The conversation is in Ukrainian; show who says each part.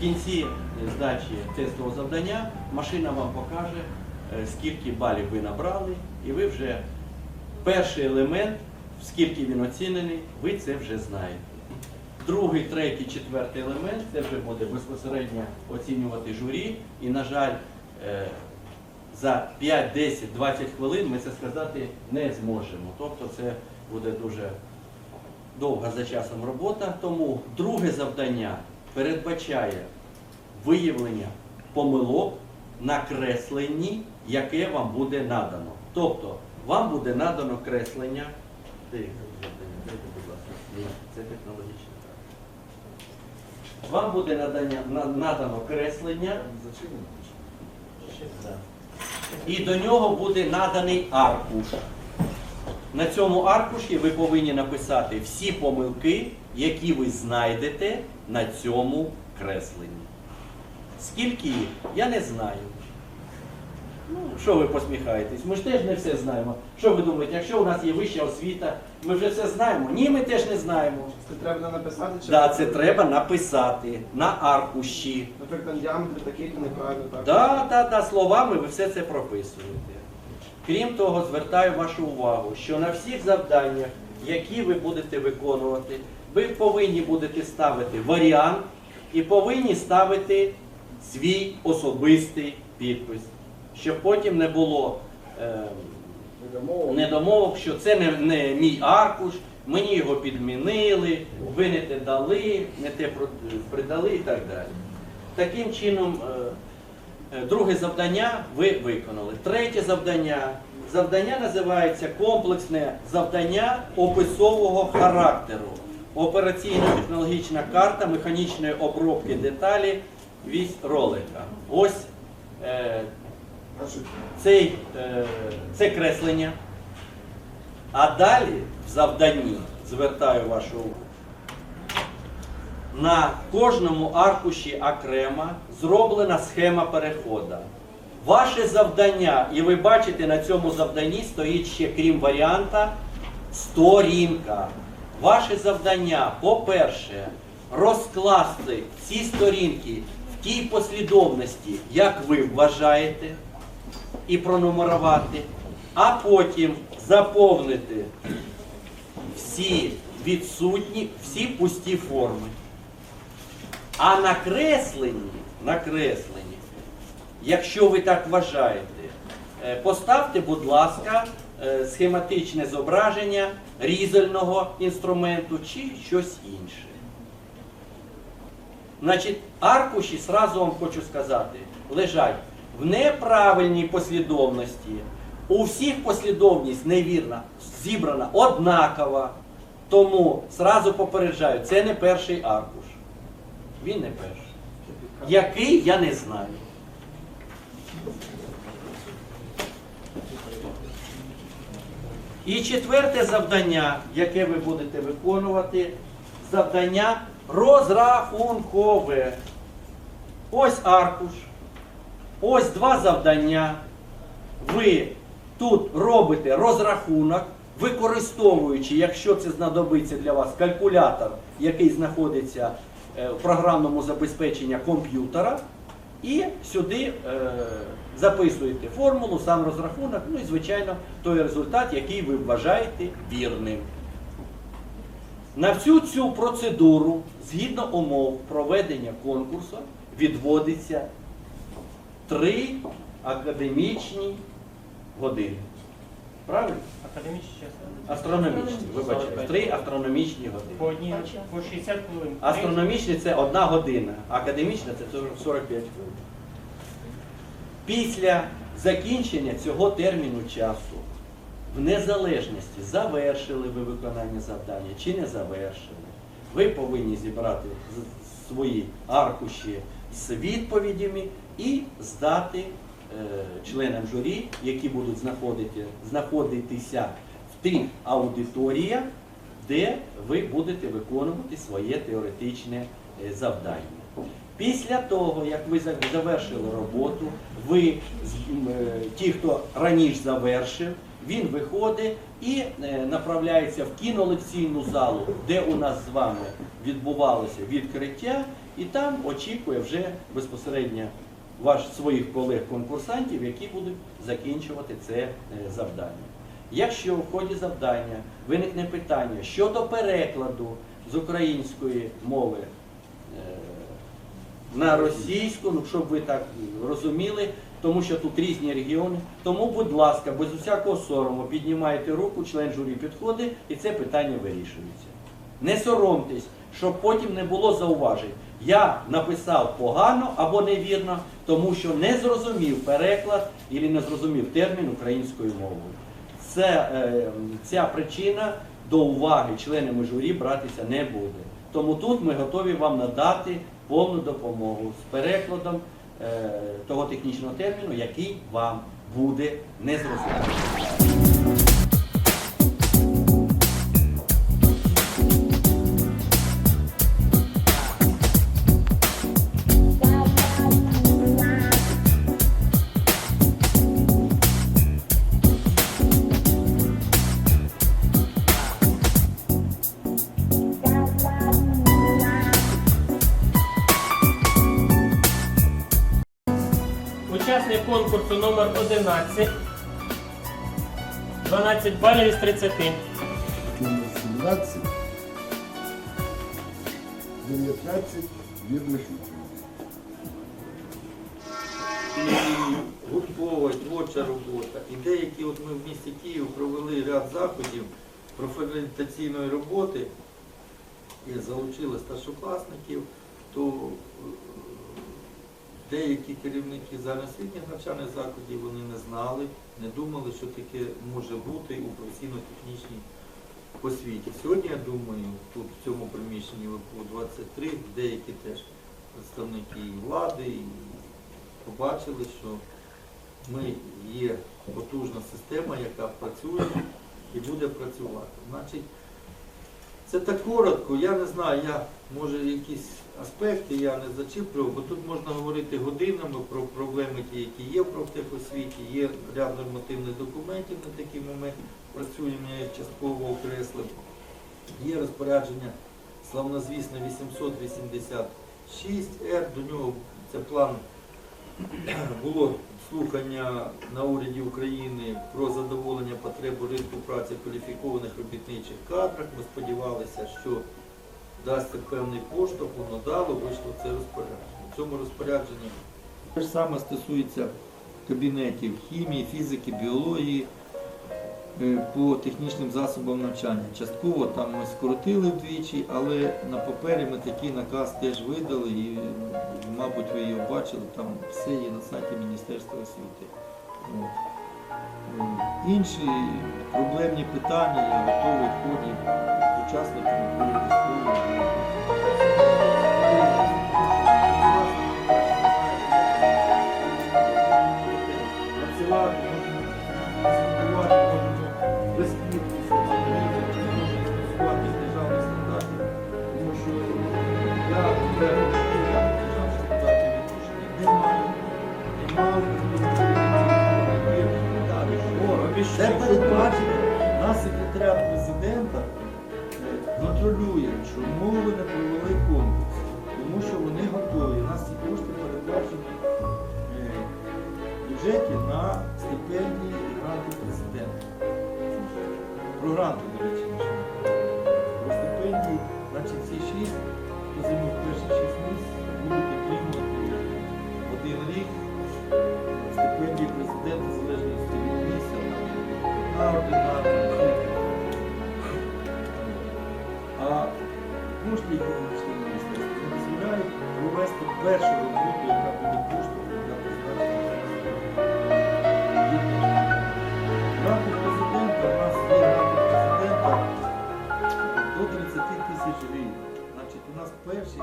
Speaker 1: в кінці е, здачі тестового завдання машина вам покаже, е, скільки балів ви набрали, і ви вже перший елемент, скільки він оцінений, ви це вже знаєте. Другий, третій, четвертий елемент це вже буде безпосередньо оцінювати журі. І, на жаль, е, за 5, 10, 20 хвилин ми це сказати не зможемо. Тобто це буде дуже довга за часом робота. Тому друге завдання передбачає виявлення помилок на кресленні, яке вам буде надано. Тобто вам буде надано креслення. Це технологічне. Вам буде надання, надано креслення. І до нього буде наданий аркуш. На цьому аркуші ви повинні написати всі помилки, які ви знайдете на цьому кресленні. Скільки їх, я не знаю. Ну, що ви посміхаєтесь? Ми ж теж не все знаємо. Що ви думаєте, якщо у нас є вища освіта, ми вже все знаємо? Ні, ми теж не знаємо.
Speaker 2: Це треба написати чи
Speaker 1: Да, це треба написати на аркуші.
Speaker 2: Наприклад, діаметр такий, то неправильно так.
Speaker 1: Да, да, да, словами ви все це прописуєте. Крім того, звертаю вашу увагу, що на всіх завданнях, які ви будете виконувати, ви повинні будете ставити варіант і повинні ставити свій особистий підпис, щоб потім не було е, недомовок, що це не, не мій аркуш, мені його підмінили, ви не те дали, не те придали і так далі. Таким чином, е, е, друге завдання ви виконали. Третє завдання. Завдання називається комплексне завдання описового характеру. Операційно-технологічна карта механічної обробки деталі вісь ролика. Ось е, цей, е, це креслення. А далі в завданні звертаю вашу увагу. На кожному аркуші окремо зроблена схема переходу. Ваше завдання, і ви бачите, на цьому завданні стоїть ще, крім варіанта, сторінка. Ваше завдання, по-перше, розкласти ці сторінки в тій послідовності, як ви вважаєте, і пронумерувати, а потім заповнити всі відсутні, всі пусті форми. А накреслені, накреслені, якщо ви так вважаєте, е, поставте, будь ласка, схематичне зображення різального інструменту чи щось інше. Значить, аркуші, сразу вам хочу сказати, лежать в неправильній послідовності. У всіх послідовність невірна, зібрана однакова. Тому сразу попереджаю, це не перший аркуш. Він не перший. Який, я не знаю. І четверте завдання, яке ви будете виконувати, завдання розрахункове. Ось аркуш. Ось два завдання. Ви тут робите розрахунок, використовуючи, якщо це знадобиться для вас, калькулятор, який знаходиться е, в програмному забезпеченні комп'ютера, і сюди е, записуєте формулу, сам розрахунок, ну і, звичайно, той результат, який ви вважаєте вірним. На всю цю процедуру, згідно умов проведення конкурсу, відводиться три академічні години. Правильно?
Speaker 3: Академічні.
Speaker 1: Астрономічні, вибачте, три астрономічні години.
Speaker 3: По одній, по 60 хвилин.
Speaker 1: Астрономічні це одна година, академічна це 45 хвилин. Після закінчення цього терміну часу, в незалежності, завершили ви виконання завдання чи не завершили, ви повинні зібрати свої аркуші з відповідями і здати е, членам журі, які будуть знаходити, знаходитися в тих аудиторіях, де ви будете виконувати своє теоретичне е, завдання. Після того, як ви завершили роботу, ви, е, ті, хто раніше завершив, він виходить і е, направляється в кінолекційну залу, де у нас з вами відбувалося відкриття, і там очікує вже безпосередньо ваш своїх колег-конкурсантів, які будуть закінчувати це е, завдання. Якщо в ході завдання виникне питання щодо перекладу з української мови на російську, ну щоб ви так розуміли, тому що тут різні регіони. Тому, будь ласка, без усякого сорому піднімайте руку, член журі підходить, і це питання вирішується. Не соромтесь, щоб потім не було зауважень. Я написав погано або невірно, тому що не зрозумів переклад або не зрозумів термін українською мовою. Це, е, ця причина до уваги членами журі братися не буде. Тому тут ми готові вам надати повну допомогу з перекладом е, того технічного терміну, який вам буде незрозумілий.
Speaker 3: Номер 11. 12 балів із 30.
Speaker 4: номер 17, 19 вірних
Speaker 5: і гурткова, творча робота. І деякі, от ми в місті Київ провели ряд заходів профорієнтаційної роботи і залучили старшокласників, то е, деякі керівники загальноосвітніх навчальних закладів вони не знали, не думали, що таке може бути у професійно-технічній освіті. Сьогодні, я думаю, тут в цьому приміщенні ВПУ 23 деякі теж представники влади, і побачили, що ми є потужна система, яка працює і буде працювати. Значить, це так коротко, я не знаю, я може якісь аспекти я не зачіплював, бо тут можна говорити годинами про проблеми, ті, які є в профтехосвіті, є ряд нормативних документів на такий момент, працюємо, я частково окреслив. Є розпорядження славнозвісне 886 Р, до нього це план було слухання на уряді України про задоволення потреби ринку праці кваліфікованих робітничих кадрах. Ми сподівалися, що дасться певний поштовх, воно дало, вийшло це розпорядження. В цьому розпорядженні те ж саме стосується кабінетів хімії, фізики, біології по технічним засобам навчання. Частково там ми скоротили вдвічі, але на папері ми такий наказ теж видали і, мабуть, ви його бачили, там все є на сайті Міністерства освіти. От. Е, Інші проблемні питання я готовий в ході учасниками які знайшли міністерство, не дозволяють провести першу роботу, яка буде коштувати для призначення. Ради президента, у нас є ради президента до 30 тисяч гривень. Значить, у нас перший